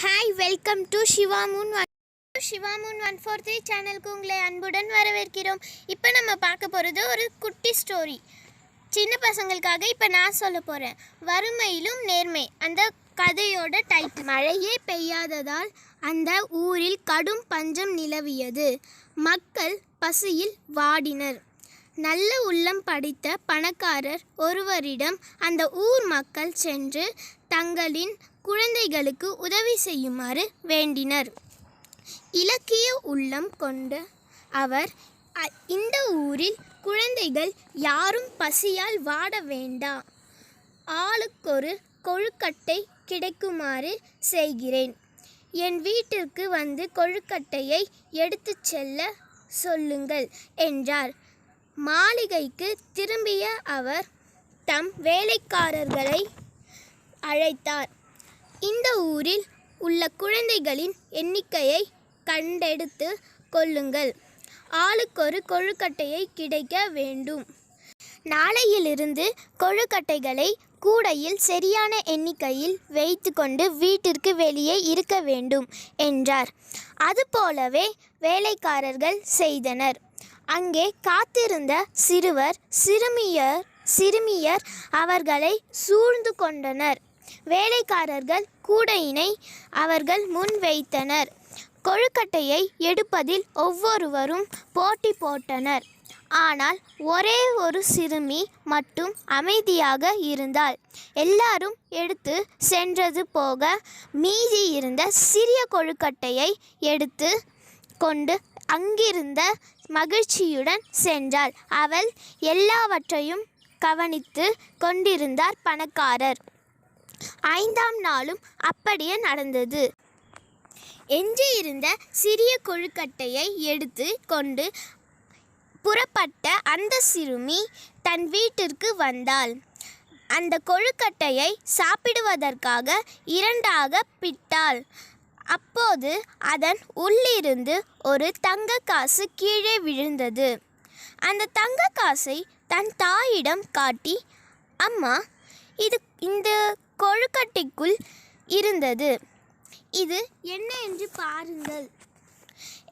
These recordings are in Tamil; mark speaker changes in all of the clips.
Speaker 1: Hi welcome to Shiva moon one Shiva moon one four three சேனலுக்கு உங்களை அன்புடன் வரவேற்கிறோம். இப்போ நம்ம பார்க்க போகிறது ஒரு குட்டி ஸ்டோரி சின்ன பசங்களுக்காக இப்போ நான் சொல்ல போகிறேன் வறுமையிலும் நேர்மை அந்த கதையோட டைட்டில் மழையே பெய்யாததால் அந்த ஊரில் கடும் பஞ்சம் நிலவியது. மக்கள் பசியில் வாடினர். நல்ல உள்ளம் படித்த பணக்காரர் ஒருவரிடம் அந்த ஊர் மக்கள் சென்று தங்களின் குழந்தைகளுக்கு உதவி செய்யுமாறு வேண்டினர். இலக்கிய உள்ளம் கொண்ட அவர் "அ- இந்த ஊரில் குழந்தைகள் யாரும் பசியால் வாட வேண்டா. ஆளுக்கொரு கொழுக்கட்டை கிடைக்குமாறு செய்கிறேன். என் வீட்டிற்கு வந்து கொழுக்கட்டையை எடுத்துச் செல்ல சொல்லுங்கள் என்றார். மாளிகைக்கு திரும்பிய அவர் தம் வேலைக்காரர்களை அழைத்தார். இந்த ஊரில் உள்ள குழந்தைகளின் எண்ணிக்கையை கண்டெடுத்து கொள்ளுங்கள். ஆளுக்கொரு கொழுக்கட்டையை கிடைக்க வேண்டும். நாளையிலிருந்து கொழுக்கட்டைகளை கூடையில் சரியான எண்ணிக்கையில் வைத்துக்கொண்டு வீட்டிற்கு வெளியே இருக்க வேண்டும் என்றார். அதுபோலவே வேலைக்காரர்கள் செய்தனர். அங்கே காத்திருந்த சிறுவர் சிறுமியர் சிறுமியர் அவர்களை சூழ்ந்து கொண்டனர். வேலைக்காரர்கள் கூடையினை அவர்கள் முன் வைத்தனர். கொழுக்கட்டையை எடுப்பதில் ஒவ்வொருவரும் போட்டி போட்டனர். ஆனால் ஒரே ஒரு சிறுமி மட்டும் அமைதியாக இருந்தாள். எல்லாரும் எடுத்து சென்றது போக மீதி இருந்த சிறிய கொழுக்கட்டையை எடுத்து கொண்டு அங்கிருந்த மகிழ்ச்சியுடன் சென்றாள். அவள் எல்லாவற்றையும் கவனித்து கொண்டிருந்தார் பணக்காரர். ஐந்தாம் நாளும் அப்படியே நடந்தது. எஞ்சியிருந்த சிறிய கொழுக்கட்டையை எடுத்து கொண்டு புறப்பட்ட அந்த சிறுமி தன் வீட்டிற்கு வந்தாள். அந்த கொழுக்கட்டையை சாப்பிடுவதற்காக இரண்டாக பிட்டாள். அப்போது அதன் உள்ளிருந்து ஒரு தங்க காசு கீழே விழுந்தது. அந்த தங்க காசை தன் தாயிடம் காட்டி அம்மா இது இந்த கொழுக்கட்டைக்குள் இருந்தது. இது என்ன என்று பாருங்கள்.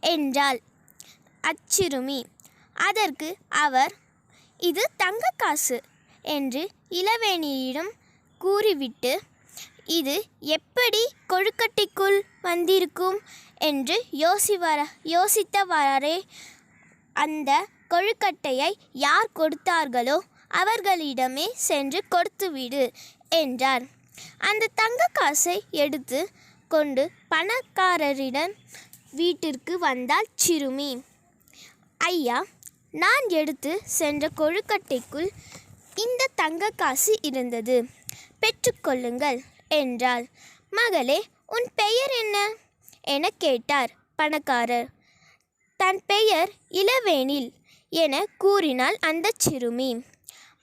Speaker 1: என்றாள் அச்சிறுமி. அதற்கு அவர் இது தங்க காசு என்று இளவேணியிடம் கூறிவிட்டு இது எப்படி கொழுக்கட்டைக்குள் வந்திருக்கும் என்று யோசிவர யோசித்தவாறே அந்த கொழுக்கட்டையை யார் கொடுத்தார்களோ அவர்களிடமே சென்று கொடுத்துவிடு என்றார். அந்த தங்க காசை எடுத்து கொண்டு பணக்காரரிடம் வீட்டிற்கு வந்தால் சிறுமி. ஐயா நான் எடுத்து சென்ற கொழுக்கட்டைக்குள் இந்த தங்க காசு இருந்தது. பெற்றுக்கொள்ளுங்கள் என்றாள். மகளே உன் பெயர் என்ன? என கேட்டார் பணக்காரர். தன் பெயர் இளவேனில் என கூறினாள் அந்த சிறுமி.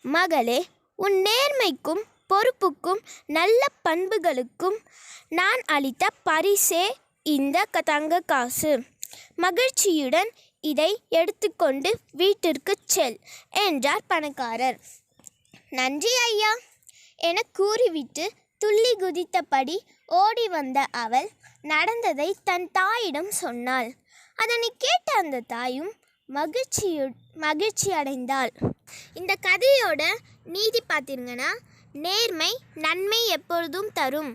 Speaker 1: மகளே உன் நேர்மைக்கும் பொறுப்புக்கும் நல்ல பண்புகளுக்கும் நான் அளித்த பரிசே இந்த க- தங்க காசு. மகிழ்ச்சியுடன் இதை எடுத்துக்கொண்டு வீட்டிற்கு செல் என்றார் பணக்காரர். நன்றி ஐயா என கூறிவிட்டு துள்ளி குதித்தபடி ஓடி வந்த அவள் நடந்ததை தன் தாயிடம் சொன்னாள். அதனை கேட்ட அந்த தாயும் மகிழ்ச்சியு மகிழ்ச்சி அடைந்தாள் இந்த கதையோட நீதி பார்த்தீங்கன்னா நேர்மை நன்மை எப்பொழுதும் தரும்.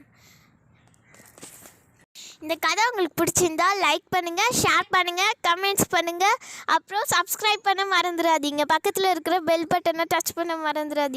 Speaker 1: இந்த கதை உங்களுக்கு பிடிச்சிருந்தா லைக் பண்ணுங்கள் ஷேர் பண்ணுங்கள் கமெண்ட்ஸ் பண்ணுங்கள் அப்புறம் சப்ஸ்கிரைப் பண்ண மறந்துடாதீங்க. பக்கத்தில் இருக்கிற பெல் பட்டனை டச் பண்ண மறந்துடாதீங்க.